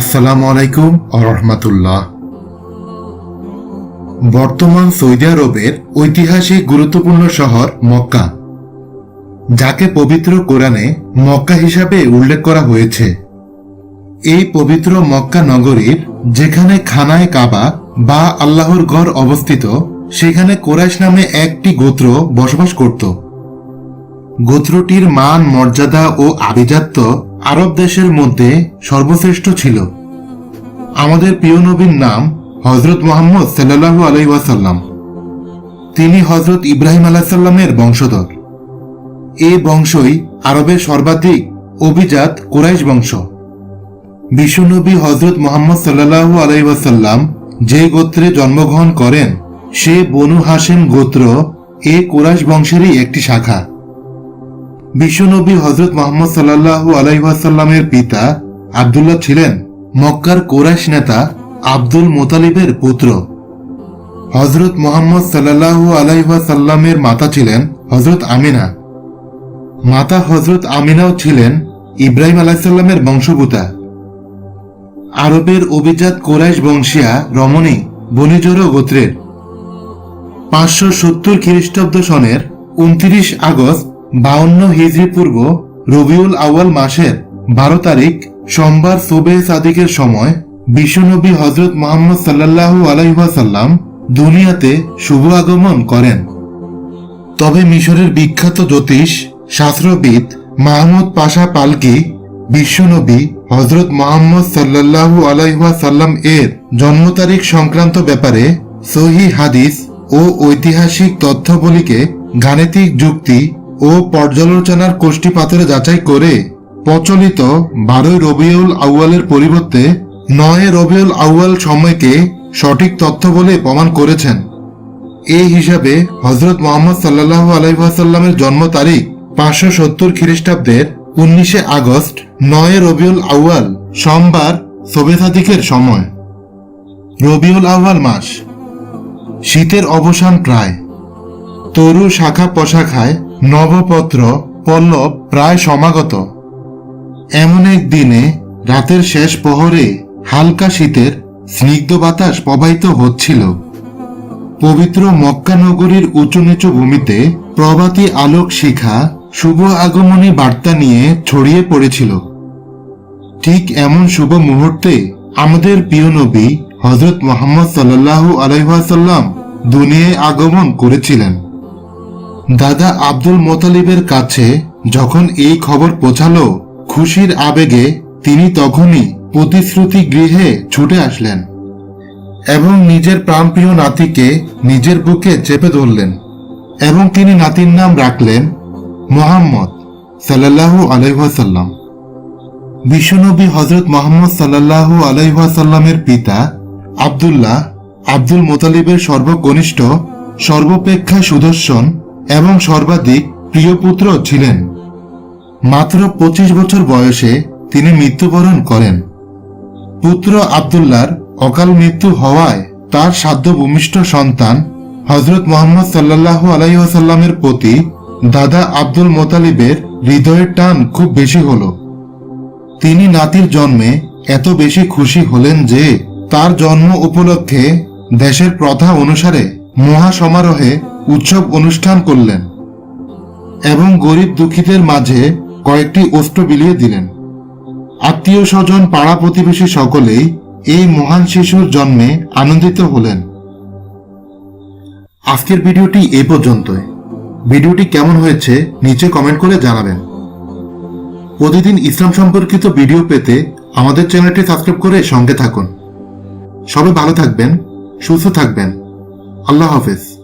আসসালামু আলাইকুম রহমতুল্লাহ। বর্তমান সৌদি আরবের ঐতিহাসিক গুরুত্বপূর্ণ শহর মক্কা, যাকে পবিত্র কোরআনে মক্কা হিসাবে উল্লেখ করা হয়েছে। এই পবিত্র মক্কা নগরীর যেখানে খানায় কাবা বা আল্লাহর ঘর অবস্থিত, সেখানে কোরাইশ নামে একটি গোত্র বসবাস করত। গোত্রটির মান, মর্যাদা ও আভিজাত্য আরব দেশের মধ্যে সর্বশ্রেষ্ঠ ছিল। আমাদের প্রিয় নবীর নাম হজরত মোহাম্মদ সাল্লাহু আলাইসাল্লাম তিনি হজরত ইব্রাহিম আলাহিসাল্লামের বংশধর। এই বংশই আরবের সর্বাধিক অভিজাত কোরাইশ বংশ। বিশ্বনবী হজরত মোহাম্মদ সাল্লাহু আলাইসাল্লাম যে গোত্রে জন্মগ্রহণ করেন, সে বনু হাসেম গোত্র এ কোরাইশ বংশেরই একটি শাখা। বিশ্বনবী হজরত মোহাম্মদ সাল্লাহু আলাইসাল্লামের পিতা আবদুল্লাহ ছিলেন মক্কার কোরাইশ নেতা আব্দুল মোতালিবের পুত্র। হজরত মোহাম্মদ সাল্লাহু আলাইসাল্লামের মাতা ছিলেন হজরত আমিনা। মাতা হজরত আমিনাও ছিলেন ইব্রাহিম আলাইসাল্লামের বংশভূতা আরবের অভিজাত কোরাইশ বংশিয়া রমণী বনিজর গোত্রের। পাঁচশো সত্তর খ্রিস্টাব্দ সনের উনত্রিশ আগস্ট বাউন্ন হিজরি পূর্ব রবিউল আউয়াল মাসের বারো তারিখ, সোমবার সোবে সাদিকের সময় বিশ্বনবী হজরত মোহাম্মদ সাল্লাহু আলাইসাল্লাম দুনিয়াতে শুভ আগমন করেন। তবে মিশরের বিখ্যাত জ্যোতিষ শাস্ত্রবিদ মাহমুদ পাশা পালকি বিশ্বনবী হজরত মোহাম্মদ সাল্লাহু আলাইসাল্লাম এর জন্ম তারিখ সংক্রান্ত ব্যাপারে সহি হাদিস ও ঐতিহাসিক তথ্যাবলীকে গাণিতিক যুক্তি ও পর্যালোচনার কোষ্ঠী পাথরে যাচাই করে প্রচলিত বারোই রবিউল আউয়ালের পরিবর্তে নয় রবিউল আউয়াল সময়কে সঠিক তথ্য বলে প্রমাণ করেছেন। এই হিসাবে হজরত মোহাম্মদ সাল্লাহ আলাইসাল্লামের জন্ম তারিখ পাঁচশো সত্তর খ্রিস্টাব্দের উনিশে আগস্ট নয় রবিউল আউয়াল সোমবার সোবেসাদিকের সময়। রবিউল আউয়াল মাস। শীতের অবসান প্রায়। তরু শাখা পোশাখায় নবপত্র পল্লব প্রায় সমাগত। এমন এক দিনে রাতের শেষ প্রহরে হালকা শীতের স্নিগ্ধ বাতাস প্রবাহিত হচ্ছিল। পবিত্র মক্কা নগরীর উঁচু নিচু ভূমিতে প্রভাতী আলোক শিখা শুভ আগমনী বার্তা নিয়ে ছড়িয়ে পড়েছিল। ঠিক এমন শুভ মুহূর্তে আমাদের প্রিয় নবী হজরত মোহাম্মদ সাল্লাহ আলাইসাল্লাম দুনিয়ায় আগমন করেছিলেন। দাদা আব্দুল মোতালিবের কাছে যখন এই খবর পৌঁছালো, খুশির আবেগে তিনি তখনই প্রতিশ্রুতি গৃহে ছুটে আসলেন এবং নিজের প্রাণপ্রিয় নাতিকে নিজের বুকে চেপে ধরলেন এবং তিনি নাতির নাম রাখলেন মোহাম্মদ সাল্লাহু আলাইসাল্লাম বিশ্বনবী হজরত মোহাম্মদ সাল্লাহু আলাইসাল্লামের পিতা আবদুল্লাহ আব্দুল মোতালিবের সর্বকনিষ্ঠ, সর্বাপেক্ষা সুদর্শন এবং সর্বাধিক প্রিয় পুত্র ছিলেন। মাত্র পঁচিশ বছর বয়সে তিনি মৃত্যুবরণ করেন। পুত্র আবদুল্লার অকাল মৃত্যু হওয়ায় তার সাধ্য ভূমিষ্ঠ সন্তান হজরত মোহাম্মদ সাল্লাহ আলাইসাল্লামের প্রতি দাদা আব্দুল মোতালিবের হৃদয়ের টান খুব বেশি হল। তিনি নাতির জন্মে এত বেশি খুশি হলেন যে তার জন্ম উপলক্ষে দেশের প্রথা অনুসারে মহা সমারোহে উৎসব অনুষ্ঠান করলেন এবং গরিব দুঃখীদের মাঝে কয়েকটি অস্ত্র বিলিয়ে দিলেন। আত্মীয় স্বজন, পাড়া প্রতিবেশী সকলেই এই মহান শিশুর জন্মে আনন্দিত হলেন। আজকের ভিডিওটি এ পর্যন্তই। ভিডিওটি কেমন হয়েছে নিচে কমেন্ট করে জানাবেন। প্রতিদিন ইসলাম সম্পর্কিত ভিডিও পেতে আমাদের চ্যানেলটি সাবস্ক্রাইব করে সঙ্গে থাকুন। সবাই ভালো থাকবেন, সুস্থ থাকবেন। আল্লাহ হাফেজ।